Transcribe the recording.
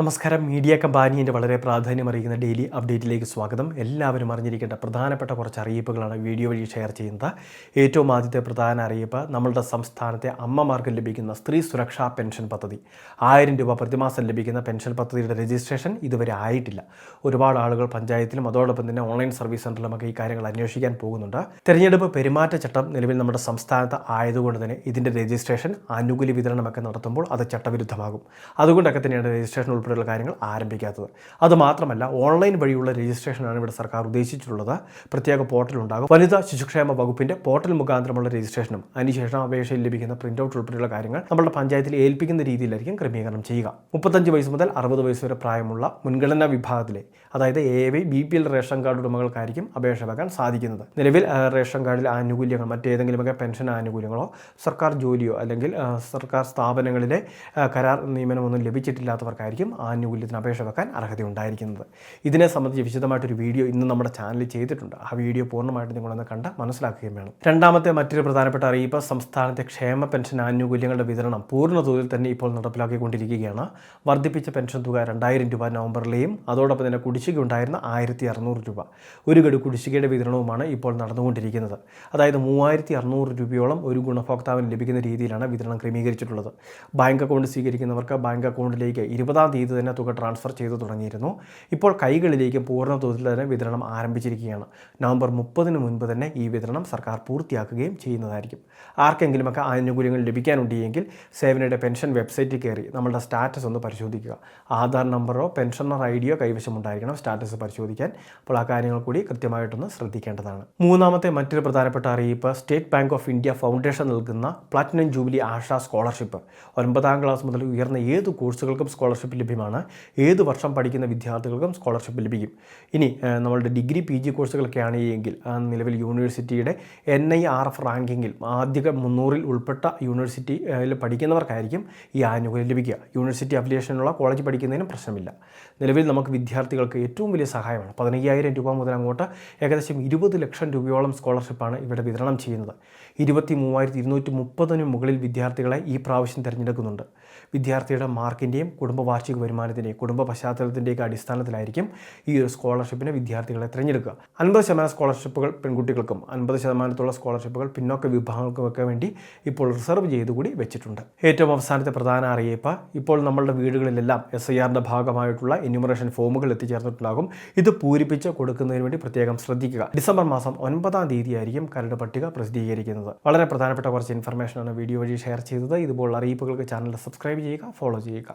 നമസ്കാരം. മീഡിയ കമ്പാനിയുടെ വളരെ പ്രാധാന്യമറിയിക്കുന്ന ഡെയിലി അപ്ഡേറ്റിലേക്ക് സ്വാഗതം. എല്ലാവരും അറിഞ്ഞിരിക്കേണ്ട പ്രധാനപ്പെട്ട കുറച്ച് അറിയിപ്പുകളാണ് വീഡിയോ വഴി ഷെയർ ചെയ്യുന്നത്. ഏറ്റവും ആദ്യത്തെ പ്രധാന അറിയിപ്പ് നമ്മളുടെ സംസ്ഥാനത്തെ അമ്മമാർക്ക് ലഭിക്കുന്ന സ്ത്രീ സുരക്ഷാ പെൻഷൻ പദ്ധതി. ആയിരം രൂപ പ്രതിമാസം ലഭിക്കുന്ന പെൻഷൻ പദ്ധതിയുടെ രജിസ്ട്രേഷൻ ഇതുവരെ ആയിട്ടില്ല. ഒരുപാട് ആളുകൾ പഞ്ചായത്തിലും അതോടൊപ്പം തന്നെ ഓൺലൈൻ സർവീസ് സെന്ററിലുമൊക്കെ ഈ കാര്യങ്ങൾ അന്വേഷിക്കാൻ പോകുന്നുണ്ട്. തെരഞ്ഞെടുപ്പ് പെരുമാറ്റച്ചട്ടം നിലവിൽ നമ്മുടെ സംസ്ഥാനത്ത് ആയതുകൊണ്ട് തന്നെ ഇതിന്റെ രജിസ്ട്രേഷൻ ആനുകൂല്യ വിതരണമൊക്കെ നടത്തുമ്പോൾ അത് ചട്ടവിരുദ്ധമാകും. അതുകൊണ്ടൊക്കെ തന്നെയാണ് രജിസ്ട്രേഷൻ ഉൾപ്പെടെയുള്ള കാര്യങ്ങൾ ആരംഭിക്കാത്തത്. അതുമാത്രമല്ല ഓൺലൈൻ വഴിയുള്ള രജിസ്ട്രേഷനാണ് ഇവിടെ സർക്കാർ ഉദ്ദേശിച്ചിട്ടുള്ളത്. പ്രത്യേക പോർട്ടൽ ഉണ്ടാകും. വനിതാ ശിശുക്ഷേമ വകുപ്പിന്റെ പോർട്ടൽ മുഖാന്തരമുള്ള രജിസ്ട്രേഷനും അതിനുശേഷം അപേക്ഷയിൽ ലഭിക്കുന്ന പ്രിന്റ് ഔട്ട് ഉൾപ്പെടെയുള്ള കാര്യങ്ങൾ നമ്മുടെ പഞ്ചായത്തിൽ ഏൽപ്പിക്കുന്ന രീതിയിലായിരിക്കും ക്രമീകരണം ചെയ്യുക. മുപ്പത്തഞ്ച് വയസ്സ് മുതൽ അറുപത് വയസ്സ് വരെ പ്രായമുള്ള മുൻഗണനാ വിഭാഗത്തിലെ അതായത് A Y B P L ration card ഉടമകൾക്കായിരിക്കും അപേക്ഷ വെക്കാൻ സാധിക്കുന്നത്. നിലവിൽ റേഷൻ കാർഡിൽ ആനുകൂല്യങ്ങൾ മറ്റേതെങ്കിലുമൊക്കെ പെൻഷൻ ആനുകൂല്യങ്ങളോ സർക്കാർ ജോലിയോ അല്ലെങ്കിൽ സർക്കാർ സ്ഥാപനങ്ങളിലെ കരാർ നിയമനമൊന്നും ലഭിച്ചിട്ടില്ലാത്തവർക്കായിരിക്കും ആനുകൂല്യത്തിന് അപേക്ഷ വെക്കാൻ അർഹതയുണ്ടായിരിക്കുന്നത്. ഇതിനെ സംബന്ധിച്ച് വിശദമായിട്ടൊരു വീഡിയോ ഇന്ന് നമ്മുടെ ചാനലിൽ ചെയ്തിട്ടുണ്ട്. ആ വീഡിയോ പൂർണമായിട്ട് നിങ്ങളൊന്ന് കണ്ട് മനസ്സിലാക്കുകയും വേണം. രണ്ടാമത്തെ മറ്റൊരു പ്രധാനപ്പെട്ട അറിയിപ്പ് സംസ്ഥാനത്തെ ക്ഷേമ പെൻഷൻ ആനുകൂല്യങ്ങളുടെ വിതരണം പൂർണ തോതിൽ തന്നെ ഇപ്പോൾ നടപ്പിലാക്കിക്കൊണ്ടിരിക്കുകയാണ്. വർദ്ധിപ്പിച്ച പെൻഷൻ തുക രണ്ടായിരം രൂപ നവംബറിലെയും അതോടൊപ്പം തന്നെ കുടിശ്ശിക ഉണ്ടായിരുന്ന ആയിരത്തി അറുന്നൂറ് രൂപ. ഒരു ഗഡു കുടിശ്ശികയുടെ വിതരണവുമാണ് ഇപ്പോൾ നടന്നുകൊണ്ടിരിക്കുന്നത്. അതായത് മൂവായിരത്തി അറുന്നൂറ് രൂപയോളം ഒരു ഗുണഭോക്താവിന് ലഭിക്കുന്ന രീതിയിലാണ് വിതരണം ക്രമീകരിച്ചിട്ടുള്ളത്. ബാങ്ക് അക്കൗണ്ട് സ്വീകരിക്കുന്നവർക്ക് ബാങ്ക് അക്കൗണ്ടിലേക്ക് ഇരുപതാം തീയതി തന്നെ തുക ട്രാൻസ്ഫർ ചെയ്തു തുടങ്ങിയിരുന്നു. ഇപ്പോൾ കൈകളിലേക്ക് പൂർണ തോതിൽ തന്നെ വിതരണം ആരംഭിച്ചിരിക്കുകയാണ്. നവംബർ മുപ്പതിന് മുൻപ് തന്നെ ഈ വിതരണം സർക്കാർ പൂർത്തിയാക്കുകയും ചെയ്യുന്നതായിരിക്കും. ആർക്കെങ്കിലുമൊക്കെ ആനുകൂല്യങ്ങൾ ലഭിക്കാനുണ്ടെങ്കിൽ സേവനയുടെ പെൻഷൻ വെബ്സൈറ്റിൽ കയറി നമ്മളുടെ സ്റ്റാറ്റസ് ഒന്ന് പരിശോധിക്കുക. ആധാർ നമ്പറോ പെൻഷനർ ഐ ഡിയോ കൈവശമുണ്ടായിരിക്കണം സ്റ്റാറ്റസ് പരിശോധിക്കാൻ. അപ്പോൾ ആ കാര്യങ്ങൾ കൂടി കൃത്യമായിട്ടൊന്ന് ശ്രദ്ധിക്കേണ്ടതാണ്. മൂന്നാമത്തെ മറ്റൊരു പ്രധാനപ്പെട്ട അറിയിപ്പ് State Bank of India foundation നൽകുന്ന പ്ലാറ്റിനം ജൂബിലി ആഷ സ്കോളർഷിപ്പ്. ഒൻപതാം ക്ലാസ് മുതൽ ഉയർന്ന ഏത് കോഴ്സുകൾക്കും സ്കോളർഷിപ്പ് ലഭ്യമാണ് ഏത് വർഷം പഠിക്കുന്ന വിദ്യാർത്ഥികൾക്കും സ്കോളർഷിപ്പ് ലഭിക്കും. ഇനി നമ്മളുടെ ഡിഗ്രി പി ജി കോഴ്സുകളൊക്കെയാണ് എങ്കിൽ നിലവിൽ യൂണിവേഴ്സിറ്റിയുടെ എൻ ഐ ആർ എഫ് റാങ്കിങ്ങിൽ ആദ്യ മുന്നൂറിൽ ഉൾപ്പെട്ട യൂണിവേഴ്സിറ്റിയിൽ പഠിക്കുന്നവർക്കായിരിക്കും ഈ ആനുകൂല്യം ലഭിക്കുക. യൂണിവേഴ്സിറ്റി അഫിലിയേഷനുള്ള കോളേജ് പഠിക്കുന്നതിനും പ്രശ്നമില്ല. നിലവിൽ നമുക്ക് വിദ്യാർത്ഥികൾക്ക് ഏറ്റവും വലിയ സഹായമാണ്. പതിനയ്യായിരം രൂപ മുതൽ അങ്ങോട്ട് ഏകദേശം ഇരുപത് ലക്ഷം രൂപയോളം സ്കോളർഷിപ്പാണ് ഇവിടെ വിതരണം ചെയ്യുന്നത്. ഇരുപത്തി മൂവായിരത്തി ഇരുന്നൂറ്റി മുപ്പതിന് മുകളിൽ വിദ്യാർത്ഥികളെ ഈ പ്രാവശ്യം തിരഞ്ഞെടുക്കുന്നുണ്ട്. വിദ്യാർത്ഥിയുടെ മാർക്കിന്റെയും കുടുംബ വാർഷിക വരുമാനത്തിന്റെയും കുടുംബ പശ്ചാത്തലത്തിന്റെയൊക്കെ അടിസ്ഥാനത്തിലായിരിക്കും ഈ ഒരു സ്കോളർഷിപ്പിന് വിദ്യാർത്ഥികളെ തിരഞ്ഞെടുക്കുക. അൻപത് ശതമാനം സ്കോളർഷിപ്പുകൾ പെൺകുട്ടികൾക്കും അൻപത് ശതമാനത്തുള്ള സ്കോളർഷിപ്പുകൾ പിന്നോക്ക വിഭാഗങ്ങൾക്കുമൊക്കെ വേണ്ടി ഇപ്പോൾ റിസർവ് ചെയ്തു കൂടി വെച്ചിട്ടുണ്ട്. ഏറ്റവും അവസാനത്തെ പ്രധാന അറിയിപ്പ് ഇപ്പോൾ നമ്മളുടെ വീടുകളിലെല്ലാം എസ് ഐ ആറിന്റെ ഭാഗമായിട്ടുള്ള എന്യൂമറേഷൻ ഫോമുകൾ എത്തിച്ചേർന്നിട്ടുണ്ടാകും. ഇത് പൂരിപ്പിച്ച് കൊടുക്കുന്നതിന് വേണ്ടി പ്രത്യേകം ശ്രദ്ധിക്കുക. ഡിസംബർ മാസം ഒൻപതാം തീയതി ആയിരിക്കും കരട് പട്ടിക പ്രസിദ്ധീകരിക്കുന്നത്. വളരെ പ്രധാനപ്പെട്ട കുറച്ച് ഇൻഫർമേഷനാണ് വീഡിയോ വഴി ഷെയർ ചെയ്തത്. ഇതുപോലുള്ള അറിയിപ്പുകൾക്ക് ചാനൽ സബ്സ്ക്രൈബ് ചെയ്യുക ഫോളോ ചെയ്യുക.